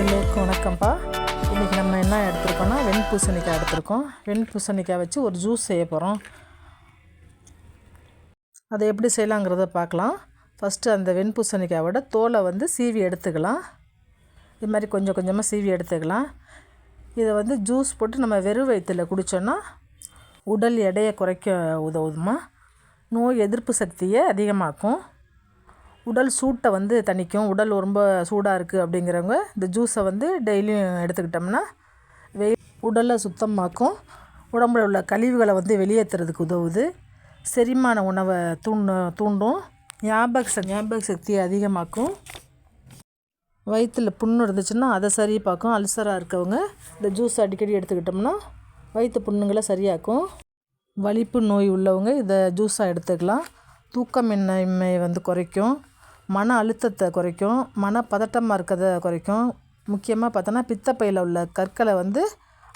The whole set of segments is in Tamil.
எல்லோருக்கும் வணக்கம்ப்பா. இன்றைக்கி நம்ம என்ன எடுத்துருக்கோம்னா வெண் பூசணிக்காய் எடுத்திருக்கோம். வெண் பூசணிக்காய் வச்சு ஒரு ஜூஸ் செய்ய போகிறோம் அதை எப்படி செய்யலாங்கிறத பார்க்கலாம். ஃபஸ்ட்டு அந்த வெண் பூசணிக்காயோட தோலை வந்து சீவி எடுத்துக்கலாம். இது மாதிரி கொஞ்சம் கொஞ்சமாக சீவி எடுத்துக்கலாம். இதை வந்து ஜூஸ் போட்டு நம்ம வெறும் வயிற்றில் குடித்தோன்னா உடல் எடையை குறைக்க உதவுதுமா. நோய் எதிர்ப்பு சக்தியை அதிகமாக்கும். உடல் சூட்டை வந்து தணிக்கும். உடல் ரொம்ப சூடாக இருக்குது அப்படிங்கிறவங்க இந்த ஜூஸை வந்து டெய்லியும் எடுத்துக்கிட்டோம்னா வெயில் உடலை சுத்தமாக்கும். உடம்புல உள்ள கழிவுகளை வந்து வெளியேற்றுறதுக்கு உதவுது. செரிமான உணவை தூண்டு தூண்டும். ஞாபக ஞாபக சக்தியை அதிகமாக்கும். வயிற்றில் புண்ணு இருந்துச்சுன்னா அதை சரி பார்க்கும். அல்சராக இருக்கவங்க இந்த ஜூஸ் அடிக்கடி எடுத்துக்கிட்டோம்னா வயிற்று புண்ணுங்களை சரியாக்கும். வலிப்பு நோய் உள்ளவங்க இதை ஜூஸாக எடுத்துக்கலாம். தூக்கமின்மை வந்து குறைக்கும். மன அழுத்தத்தை குறைக்கும் மன பதட்டமாக இருக்கிறத குறைக்கும். முக்கியமாக பார்த்தோன்னா பித்தப்பையில் உள்ள கற்களை வந்து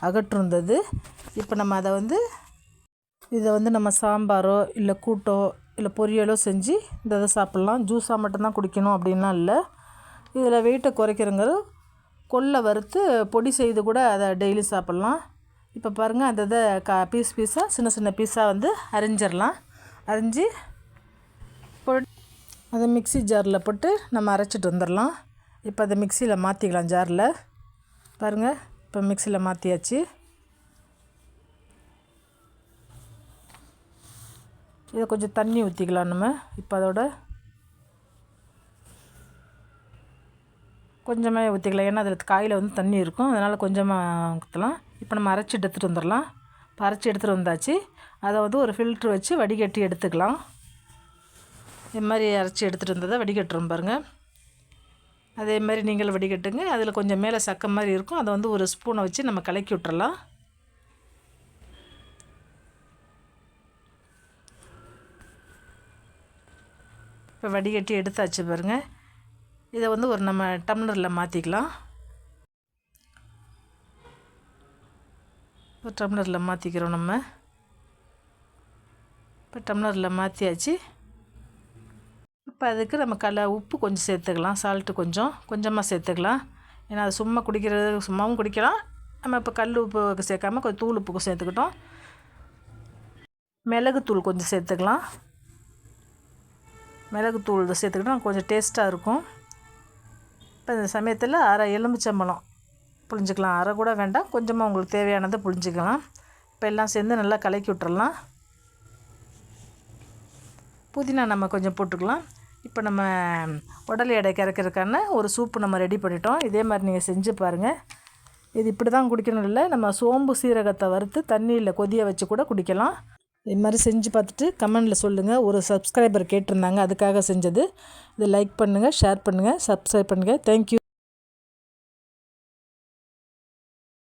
அகற்றுந்தது. இப்போ நம்ம அதை வந்து இதை வந்து நம்ம சாம்பாரோ இல்லை கூட்டோ இல்லை பொரியலோ செஞ்சு இந்த இதை சாப்பிட்லாம். ஜூஸாக மட்டும்தான் குடிக்கணும் அப்படின்லாம் இல்லை. இதில் வெயிட்டை குறைக்கிறங்கிற கொல்லை வறுத்து பொடி செய்து கூட அதை டெய்லி சாப்பிட்லாம். இப்போ பாருங்கள் அந்த இதை கா பீஸ் பீஸாக சின்ன சின்ன பீஸாக வந்து அரிஞ்சிடலாம் அரிஞ்சு அதை மிக்ஸி ஜாரில் போட்டு நம்ம அரைச்சிட்டு வந்துடலாம். இப்போ அதை மிக்சியில் மாற்றிக்கலாம் ஜாரில். பாருங்கள் இப்போ மிக்சியில் மாற்றியாச்சு. இதை கொஞ்சம் தண்ணி ஊற்றிக்கலாம் நம்ம. இப்போ அதோட கொஞ்சமாக ஊற்றிக்கலாம். ஏன்னா அதில் காயில் வந்து தண்ணி இருக்கும். அதனால் கொஞ்சமாக ஊற்றலாம். இப்போ நம்ம அரைச்சி எடுத்துகிட்டு வந்துடலாம். இப்போ அரைச்சி எடுத்துகிட்டு வந்தாச்சு. அதை வந்து ஒரு ஃபில்ட்ரு வச்சு வடிகட்டி எடுத்துக்கலாம். இது மாதிரி அரைச்சி எடுத்துகிட்டு வந்ததை வடிகட்டுறோம் பாருங்கள் அதே மாதிரி நீங்கள் வடிகட்டுங்க. அதில் கொஞ்சம் மேலே சக்கை மாதிரி இருக்கும். அதை வந்து ஒரு ஸ்பூனை வச்சு நம்ம கலக்கி விட்டுறலாம். இப்போ வடிகட்டி எடுத்தாச்சு பாருங்கள் இதை வந்து ஒரு நம்ம டம்ளரில் மாற்றிக்கலாம் ஒரு டம்ளரில் மாற்றிக்கிறோம் நம்ம. இப்போ டம்ளரில் மாற்றியாச்சு இப்போ அதுக்கு நம்ம கல உப்பு கொஞ்சம் சேர்த்துக்கலாம். சால்ட்டு கொஞ்சம். கொஞ்சமாக சேர்த்துக்கலாம். ஏன்னா அது சும்மா குடிக்கிறது சும்மாவும் குடிக்கலாம். நம்ம இப்போ கல் உப்பு சேர்க்காம கொஞ்சம் தூள் உப்பு சேர்த்துக்கிட்டோம். மிளகுத்தூள் கொஞ்சம் சேர்த்துக்கலாம். மிளகுத்தூள் சேர்த்துக்கிட்டோம் கொஞ்சம் டேஸ்ட்டாக இருக்கும். இப்போ இந்த சமயத்தில் அரை எலுமிச்சம்பழம் புளிஞ்சிக்கலாம் அரை கூட வேண்டாம். கொஞ்சமாக உங்களுக்கு தேவையானதை புழிஞ்சிக்கலாம். இப்போ எல்லாம் சேர்ந்து நல்லா கலக்கி விட்டுறலாம். புதினா நம்ம கொஞ்சம் போட்டுக்கலாம். இப்போ நம்ம உடல் எடை கறக்கிறதுக்கான ஒரு சூப்பு நம்ம ரெடி பண்ணிட்டோம். இதே மாதிரி நீங்கள் செஞ்சு பாருங்கள் இது இப்படி தான் குடிக்கணும் இல்லை நம்ம சோம்பு சீரகத்தை வறுத்து தண்ணியில் கொதிய வச்சு கூட குடிக்கலாம். இது மாதிரி செஞ்சு பார்த்துட்டு கமெண்டில் சொல்லுங்கள் ஒரு சப்ஸ்கிரைபர் கேட்டிருந்தாங்க அதுக்காக செஞ்சது. இதை லைக் பண்ணுங்கள் ஷேர் பண்ணுங்கள் சப்ஸ்கிரைப் பண்ணுங்கள் தேங்க்யூ